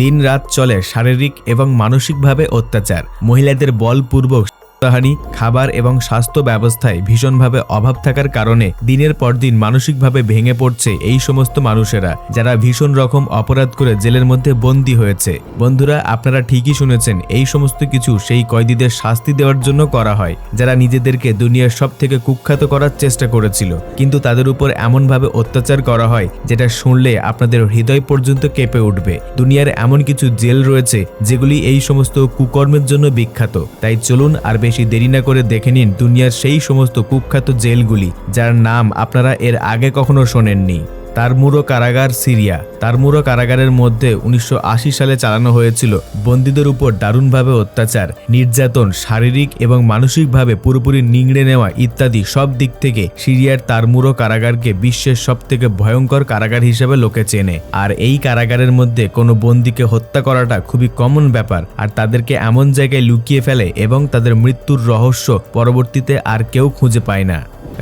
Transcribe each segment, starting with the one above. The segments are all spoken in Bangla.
দিন রাত চলে শারীরিক এবং মানসিকভাবে অত্যাচার। মহিলাদের বলপূর্বক হানি খাবার এবং স্বাস্থ্য ব্যবস্থায় ভীষণভাবে অভাব থাকার কারণে দিনের পর দিন মানসিকভাবে ভেঙে পড়ছে এই সমস্ত মানুষেরা, যারা ভীষণ রকম অপরাধ করে জেলের মধ্যে বন্দী হয়েছে। বন্ধুরা, আপনারা ঠিকই শুনেছেন, এই সমস্ত কিছু সেই কয়েদিদের শাস্তি দেওয়ার জন্য করা হয়, যারা নিজেদেরকে দুনিয়ার সব থেকে কুখ্যাত করার চেষ্টা করেছিল। কিন্তু তাদের উপর এমনভাবে অত্যাচার করা হয়, যেটা শুনলে আপনাদের হৃদয় পর্যন্ত কেঁপে উঠবে। দুনিয়ার এমন কিছু জেল রয়েছে, যেগুলি এই সমস্ত কুকর্মের জন্য বিখ্যাত। তাই চলুন আর বেশি দেরি না করে দেখে নিন দুনিয়ার সেই সমস্ত কুখ্যাত জেলগুলি, যার নাম আপনারা এর আগে কখনো শোনেননি। তারমুরো কারাগার, সিরিয়া। তারমুরো কারাগারের মধ্যে উনিশশো আশি সালে চালানো হয়েছিল। বন্দীদের উপর দারুণভাবে অত্যাচার, নির্যাতন, শারীরিক এবং মানসিকভাবে পুরোপুরি নিংড়ে নেওয়া ইত্যাদি সব দিক থেকে সিরিয়ার তারমুরো কারাগারকে বিশ্বের সব থেকে ভয়ঙ্কর কারাগার হিসেবে লোকে চেনে। আর এই কারাগারের মধ্যে কোনো বন্দীকে হত্যা করাটা খুবই কমন ব্যাপার। আর তাদেরকে এমন জায়গায় লুকিয়ে ফেলে এবং তাদের মৃত্যুর রহস্য পরবর্তীতে আর কেউ খুঁজে পায় না।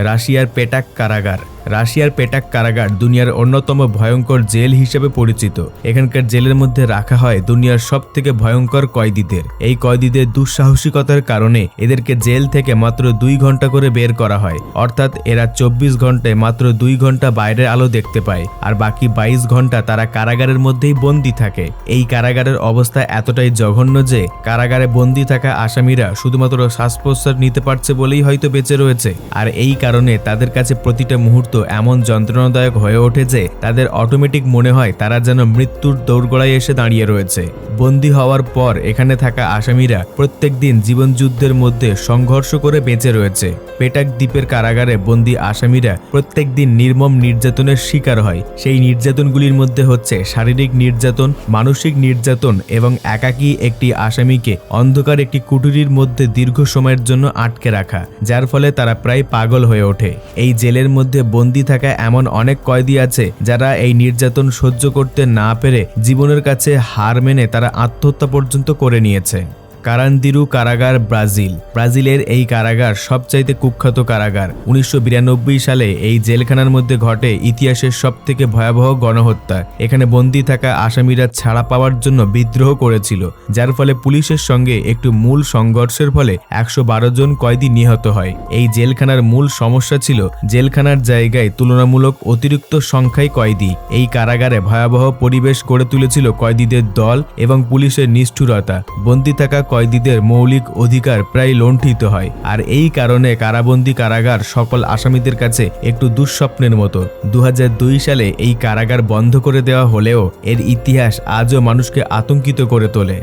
রাশিয়ার পেটাক কারাগার। রাশিয়ার পেটাক কারাগার দুনিয়ার অন্যতম ভয়ঙ্কর জেল হিসেবে পরিচিত। এখানকার জেলের মধ্যে রাখা হয় দুনিয়ার সব থেকে ভয়ঙ্কর কয়েদিদের। এই কয়েদিদের দুঃসাহসিকতার কারণে এদেরকে জেল থেকে মাত্র দুই ঘণ্টা করে বের করা হয়। অর্থাৎ এরা চব্বিশ ঘন্টায় মাত্র দুই ঘণ্টা বাইরের আলো দেখতে পায়, আর বাকি বাইশ ঘণ্টা তারা কারাগারের মধ্যেই বন্দি থাকে। এই কারাগারের অবস্থা এতটাই জঘন্য যে কারাগারে বন্দি থাকা আসামিরা শুধুমাত্র শ্বাস প্রশ্বাস নিতে পারছে বলেই হয়তো বেঁচে রয়েছে। আর এই কারণে তাদের কাছে প্রতিটা মুহূর্ত এমন যন্ত্রণাদায়ক হয়ে ওঠে যে তাদের অটোমেটিক মনে হয় তারা যেন মৃত্যুর দৌড়গোড়ায় এসে দাঁড়িয়ে রয়েছে। বন্দী হওয়ার পর এখানে থাকা আসামিরা প্রত্যেক দিন জীবনযুদ্ধের মধ্যে সংঘর্ষ করে বেঁচে রয়েছে। পেটাক দ্বীপের কারাগারে বন্দী আসামিরা প্রত্যেক দিন নির্মম নির্যাতনের শিকার হয়। সেই নির্যাতনগুলির মধ্যে হচ্ছে শারীরিক নির্যাতন, মানসিক নির্যাতন এবং একাকী একটি আসামিকে অন্ধকার একটি কুটুরির মধ্যে দীর্ঘ সময়ের জন্য আটকে রাখা, যার ফলে তারা প্রায় পাগল হয়ে ওঠে। এই জেলের মধ্যে বন্দী থাকা এমন অনেক কয়েদি আছে যারা এই নির্যাতন সহ্য করতে না পেরে জীবনের কাছে হার মেনে তারা আত্মহত্যা পর্যন্ত করে নিয়েছে। কারান্দিরু কারাগার ব্রাজিল। ব্রাজিলের এই কারাগার সবচাইতে কুখ্যাত কারাগার। উনিশশো বিরানব্বই সালে এই জেলখানার মধ্যে ঘটে ইতিহাসের সব থেকে ভয়াবহ গণহত্যা। এখানে বন্দী থাকা আসামিরা ছাড়া পাওয়ার জন্য বিদ্রোহ করেছিল, যার ফলে পুলিশের সঙ্গে একটু মূল সংঘর্ষের ফলে একশো বারো জন কয়েদি নিহত হয়। এই জেলখানার মূল সমস্যা ছিল জেলখানার জায়গায় তুলনামূলক অতিরিক্ত সংখ্যায় কয়েদি। এই কারাগারে ভয়াবহ পরিবেশ গড়ে তুলেছিল কয়েদিদের দল এবং পুলিশের নিষ্ঠুরতা। বন্দী থাকা কয়েদিদের মৌলিক অধিকার প্রায় লণ্ঠিত হয় আর এই কারণে কারাবন্দী কারাগার সকল আসামিদের কাছে একটু দুঃস্বপ্নের মতো দু হাজার দুই সালে এই কারাগার বন্ধ করে দেওয়া হলেও এর ইতিহাস আজও মানুষকে আতঙ্কিত করে তোলে।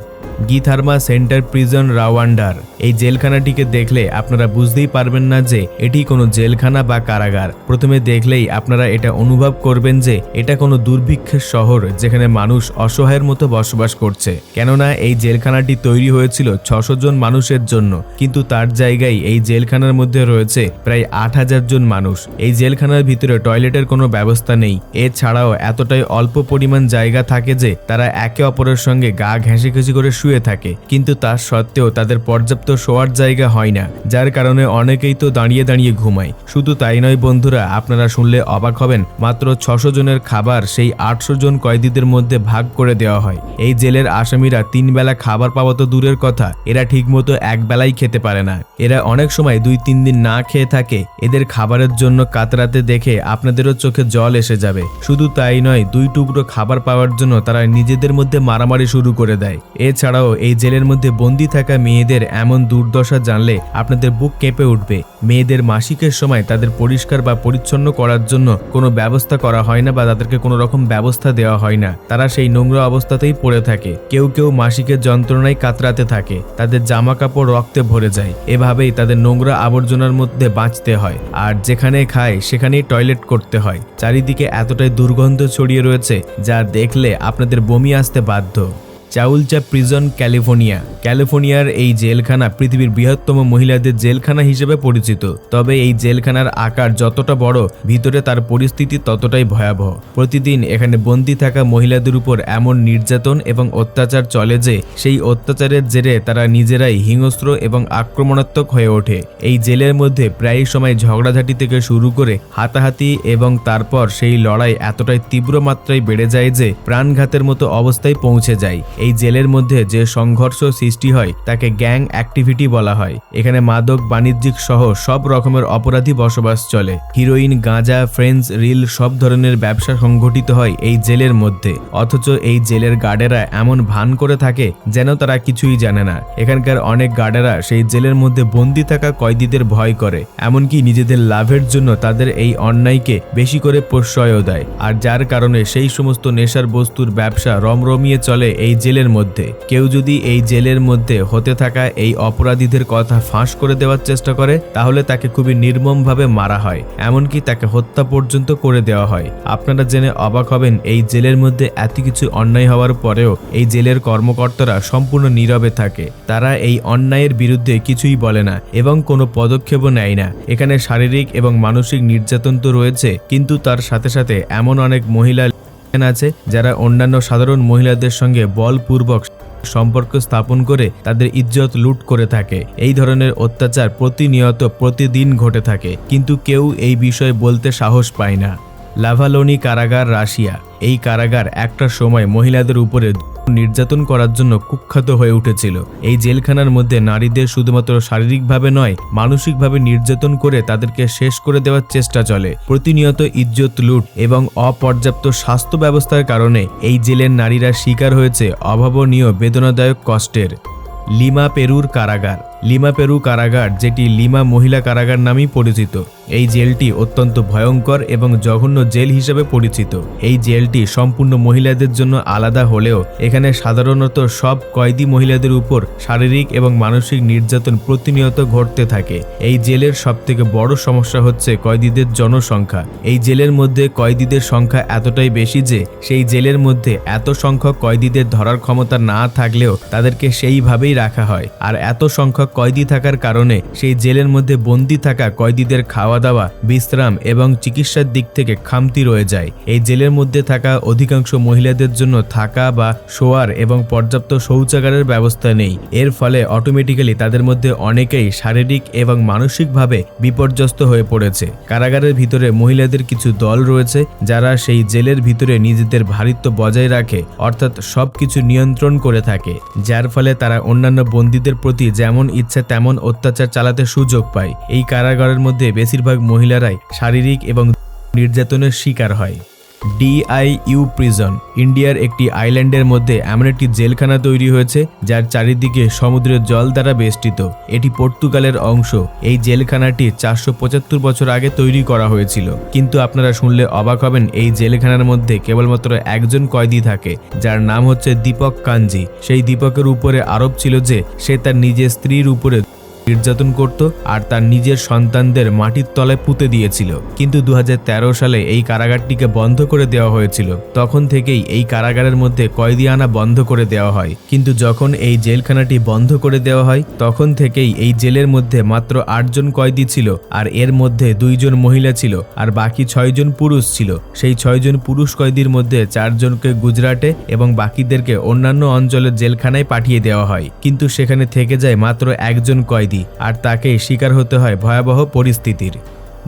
গিথার্মা সেন্টার প্রিজন রাওয়ান্ডার। এই জেলখানাটিকে দেখলে আপনারা বুঝতেই পারবেন না যে এটি কোনো জেলখানা বা কারাগার। প্রথমে দেখলেই আপনারা এটা অনুভব করবেন যে এটা কোনো দুর্ভিক্ষের শহর যেখানে মানুষ অসহায়ের মতো বসবাস করছে। কেননা এই জেলখানাটি তৈরি হয়েছিল ছশো জন মানুষের জন্য, কিন্তু তার জায়গায় এই জেলখানার মধ্যে রয়েছে প্রায় আট হাজার জন মানুষ। এই জেলখানার ভিতরে টয়লেটের কোনো ব্যবস্থা নেই। এছাড়াও এতটাই অল্প পরিমাণ জায়গা থাকে যে তারা একে অপরের সঙ্গে গা ঘেঁষে ঘেঁষে করে শুয়ে থাকে, কিন্তু তার সত্ত্বেও তাদের পর্যাপ্ত শোয়ার জায়গা হয় না, যার কারণে অনেকেই তো দাঁড়িয়ে দাঁড়িয়ে ঘুমায়। শুধু তাই নয় বন্ধুরা, আপনারা শুনলে অবাক হবেন, মাত্র ছশো জনের খাবার সেই আটশো জন কয়েদিদের মধ্যে ভাগ করে দেওয়া হয়। এই জেলের আসামিরা তিন বেলা খাবার পাওয়া তো দূরের কথা, এরা ঠিকমতো এক বেলাই খেতে পারে না। এরা অনেক সময় দুই তিন দিন না খেয়ে থাকে, এদের খাবারের জন্য কাতরাতে দেখে আপনাদেরও চোখে জল এসে যাবে। শুধু তাই নয়, দুই টুকরো খাবার পাওয়ার জন্য তারা নিজেদের মধ্যে মারামারি শুরু করে দেয়। এছাড়াও এই জেলের মধ্যে বন্দি থাকা মেয়েদের এমন দুর্দশা জানলে আপনাদের বুক কেঁপে উঠবে। মেয়েদের মাসিকের সময় তাদের পরিষ্কার বা পরিচ্ছন্ন করার জন্য কোনো ব্যবস্থা করা হয় না বা তাদেরকে কোনো রকম ব্যবস্থা দেওয়া হয় না। তারা সেই নোংরা অবস্থাতেই পড়ে থাকে। কেউ কেউ মাসিকের যন্ত্রণায় কাতরাতে থাকে। তাদের জামা কাপড় রক্তে ভরে যায়। এভাবেই তাদের নোংরা আবর্জনার মধ্যে বাঁচতে হয়। আর যেখানে খায়, সেখানেই টয়লেট করতে হয়। চারিদিকে এতটাই দুর্গন্ধ ছড়িয়ে রয়েছে যা দেখলে আপনাদের বমি আসতে বাধ্য। Chowchilla prison California. ক্যালিফোর্নিয়ার এই জেলখানা পৃথিবীর বৃহত্তম মহিলাদের জেলখানা হিসেবে পরিচিত। তবে এই জেলখানার আকার যতটা বড়, ভিতরে তার পরিস্থিতি ততটাই ভয়াবহ। প্রতিদিন এখানে বন্দি থাকা মহিলাদের উপর এমন নির্যাতন এবং অত্যাচার চলে যে, সেই অত্যাচারের জেরে তারা নিজেরাই হিংস্র এবং আক্রমণাত্মক হয়ে ওঠে। এই জেলের মধ্যে প্রায় সময় ঝগড়াঝাটি থেকে শুরু করে হাতাহাতি এবং তারপর সেই লড়াই এতটাই তীব্র মাত্রায় বেড়ে যায় যে, প্রাণঘাতের মতো অবস্থায় পৌঁছে যায়। এই জেলের মধ্যে যে সংঘর্ষ সৃষ্টি হয়, তাকে গ্যাং অ্যাক্টিভিটি বলা হয়। এখানে মাদক বাণিজ্যিক সহ সব রকমের অপরাধী বসবাস চলে। হিরোইন, গাঁজা ফ্রেন্স রিল সব ধরনের ব্যবসা সংঘটিত হয় এই জেলের মধ্যে। অথচ এই জেলের গার্ডেরা এমন ভান করে থাকে যেন তারা কিছুই জানে না। এখানকার অনেক গার্ডেরা সেই জেলের মধ্যে বন্দি থাকা কয়েদিদের ভয় করে। এমনকি নিজেদের লাভের জন্য তাদের এই অন্যায়কে বেশি করে প্রশ্রয়ও দেয়। আর যার কারণে সেই সমস্ত নেশার বস্তুর ব্যবসা রমরমিয়ে চলে এই জেলের মধ্যে। কেউ যদি এই জেলের মধ্যে হতে থাকা এই অপরাধীদের কথা ফাঁস করে দেওয়ার চেষ্টা করে, তাহলে তাকে খুবই নির্মমভাবে মারা হয়। এমনকি তাকে হত্যা পর্যন্ত করে দেওয়া হয়। আপনারা জেনে অবাক হবেন, এই জেলের মধ্যে এত কিছু অন্যায় হওয়ার পরেও এই জেলের কর্মকর্তারা সম্পূর্ণ নীরবে থাকে। তারা এই অন্যায়ের বিরুদ্ধে কিছুই বলে না এবং কোনো পদক্ষেপও নেয় না। এখানে শারীরিক এবং মানসিক নির্যাতন তো রয়েছে, কিন্তু তার সাথে সাথে এমন অনেক মহিলা আছে, যারা অন্যান্য সাধারণ মহিলাদের সঙ্গে বলপূর্বক সম্পর্ক স্থাপন করে তাদের ইজ্জত লুট করে থাকে। এই ধরনের অত্যাচার প্রতিনিয়ত প্রতিদিন ঘটে থাকে, কিন্তু কেউ এই বিষয়ে বলতে সাহস পায় না। লাভালোনি কারাগার রাশিয়া। এই কারাগার একটা সময় মহিলাদের উপরে নির্যাতন করার জন্য কুখ্যাত হয়ে উঠেছিল। এই জেলখানার মধ্যে নারীদের শুধুমাত্র শারীরিকভাবে নয়, মানসিকভাবে নির্যাতন করে তাদেরকে শেষ করে দেওয়ার চেষ্টা চলে। প্রতিনিয়ত ইজ্জত লুট এবং অপর্যাপ্ত স্বাস্থ্য ব্যবস্থার কারণে এই জেলের নারীরা শিকার হয়েছে অভাবনীয়, বেদনাদায়ক কষ্টের। লিমা পেরুর কারাগার লিমা পেরু কারাগার, যেটি লিমা মহিলা কারাগার নামেই পরিচিত। এই জেলটি অত্যন্ত ভয়ঙ্কর এবং জঘন্য জেল হিসেবে পরিচিত। এই জেলটি সম্পূর্ণ মহিলাদের জন্য আলাদা হলেও এখানে সাধারণত সব কয়েদি মহিলাদের উপর শারীরিক এবং মানসিক নির্যাতন প্রতিনিয়ত ঘটতে থাকে। এই জেলের সবথেকে বড় সমস্যা হচ্ছে কয়েদিদের জনসংখ্যা। এই জেলের মধ্যে কয়েদিদের সংখ্যা এতটাই বেশি যে সেই জেলের মধ্যে এত সংখ্যক কয়েদিদের ধরার ক্ষমতা না থাকলেও তাদেরকে সেইভাবেই রাখা হয়। আর এত সংখ্যক কয়েদি থাকার কারণে সেই জেলের মধ্যে বন্দি থাকা কয়েদিদের খাওয়া দাওয়া বিশ্রাম এবং চিকিৎসার দিক থেকে খামতি রয়ে যায়। এই জেলের মধ্যে থাকা অধিকাংশ মহিলাদের জন্য থাকা বা শোয়ার এবং পর্যাপ্ত শৌচাগারের ব্যবস্থা নেই। এর ফলে অটোমেটিক্যালি তাদের মধ্যে অনেকেই শারীরিক এবং মানসিকভাবে বিপর্যস্ত হয়ে পড়েছে। কারাগারের ভিতরে মহিলাদের কিছু দল রয়েছে যারা সেই জেলের ভিতরে নিজেদের ভারিত্ব বজায় রাখে, অর্থাৎ সবকিছু নিয়ন্ত্রণ করে থাকে, যার ফলে তারা অন্যান্য বন্দীদের প্রতি যেমন ইচ্ছে তেমন অত্যাচার চালাতে সুযোগ পায়। এই কারাগারের মধ্যে বেশিরভাগ মহিলারাই শারীরিক এবং নির্যাতনের শিকার হয়। ডিআইইউ প্রিজন, ইন্ডিয়ার একটি আইল্যান্ডের মধ্যে এমন একটি জেলখানা তৈরি হয়েছে যার চারিদিকে সমুদ্রের জল দ্বারা বেষ্টিত। এটি পর্তুগালের অংশ। এই জেলখানাটি চারশো পঁচাত্তর বছর আগে তৈরি করা হয়েছিল। কিন্তু আপনারা শুনলে অবাক হবেন, এই জেলখানার মধ্যে কেবলমাত্র একজন কয়েদি থাকে, যার নাম হচ্ছে দীপক কাঞ্জি। সেই দীপকের উপরে আরোপ ছিল যে সে তার নিজের স্ত্রীর উপরে নির্যাতন করত আর তার নিজের সন্তানদের মাটির তলায় পুঁতে দিয়েছিল। কিন্তু দু হাজার তেরো সালে এই কারাগারটিকে বন্ধ করে দেওয়া হয়েছিল। তখন থেকেই এই কারাগারের মধ্যে কয়েদি আনা বন্ধ করে দেওয়া হয়। কিন্তু যখন এই জেলখানাটি বন্ধ করে দেওয়া হয়, তখন থেকেই এই জেলের মধ্যে মাত্র আটজন কয়েদি ছিল আর এর মধ্যে দুইজন মহিলা ছিল আর বাকি ছয়জন পুরুষ ছিল। সেই ছয়জন পুরুষ কয়েদির মধ্যে চারজনকে গুজরাটে এবং বাকিদেরকে অন্যান্য অঞ্চলের জেলখানায় পাঠিয়ে দেওয়া হয়। কিন্তু সেখানে থেকে যায় মাত্র একজন কয়েদি। আর তাকে শিকার হতে হয় ভয়াবহ পরিস্থিতির।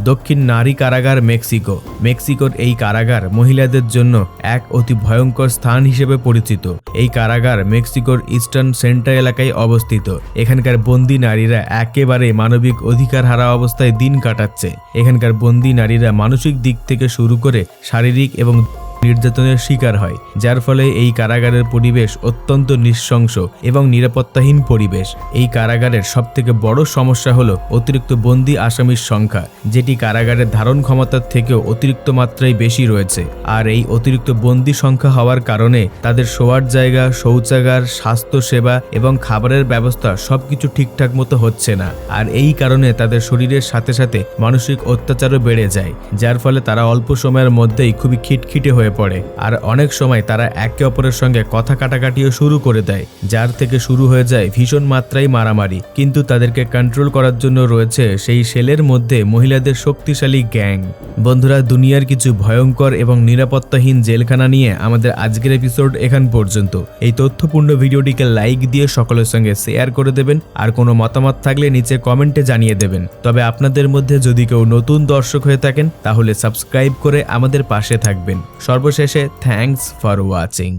দক্ষিণ নারী কারাগার মেক্সিকো। মেক্সিকোর এই কারাগার মহিলাদের জন্য এক অতি ভয়ঙ্কর স্থান হিসেবে পরিচিত। এই কারাগার মেক্সিকোর ইস্টার্ন সেন্টার এলাকায় অবস্থিত। এখানকার বন্দি নারীরা একেবারে মানবিক অধিকার হারা অবস্থায় দিন কাটাচ্ছে। এখানকার বন্দি নারীরা মানসিক দিক থেকে শুরু করে শারীরিক এবং নির্যাতনের শিকার হয়, যার ফলে এই কারাগারের পরিবেশ অত্যন্ত নৃশংস এবং নিরাপত্তাহীন পরিবেশ। এই কারাগারের সবথেকে বড় সমস্যা হলো অতিরিক্ত বন্দি আসামির সংখ্যা, যেটি কারাগারের ধারণ ক্ষমতার থেকেও অতিরিক্ত মাত্রায় বেশি রয়েছে। আর এই অতিরিক্ত বন্দি সংখ্যা হওয়ার কারণে তাদের শোয়ার জায়গা, শৌচাগার স্বাস্থ্য সেবা এবং খাবারের ব্যবস্থা সবকিছু ঠিকঠাক মতো হচ্ছে না। আর এই কারণে তাদের শরীরের সাথে সাথে মানসিক অত্যাচারও বেড়ে যায়, যার ফলে তারা অল্প সময়ের মধ্যেই খুবই খিটখিটে হয়ে পড়ে। আর অনেক সময় তারা একে অপরের সঙ্গে কথা কাটাকাটিও শুরু করে দেয়, যার থেকে শুরু হয়ে যায় ভীষণ মাত্রায় মারামারি। কিন্তু তাদেরকে কন্ট্রোল করার জন্য রয়েছে সেই সেলের মধ্যে মহিলাদের শক্তিশালী গ্যাং। বন্ধুরা, দুনিয়ার কিছু ভয়ঙ্কর এবং নিরাপত্তাহীন জেলখানা নিয়ে আমাদের আজকের এপিসোড এখান পর্যন্ত। এই তথ্যপূর্ণ ভিডিওটিকে লাইক দিয়ে সকলের সঙ্গে শেয়ার করে দেবেন, আর কোনো মতামত থাকলে নিচে কমেন্টে জানিয়ে দেবেন। তবে আপনাদের মধ্যে যদি কেউ নতুন দর্শক হয়ে থাকেন, তাহলে সাবস্ক্রাইব করে আমাদের পাশে থাকবেন। সর্বশেষে থ্যাঙ্কস ফর ওয়াচিং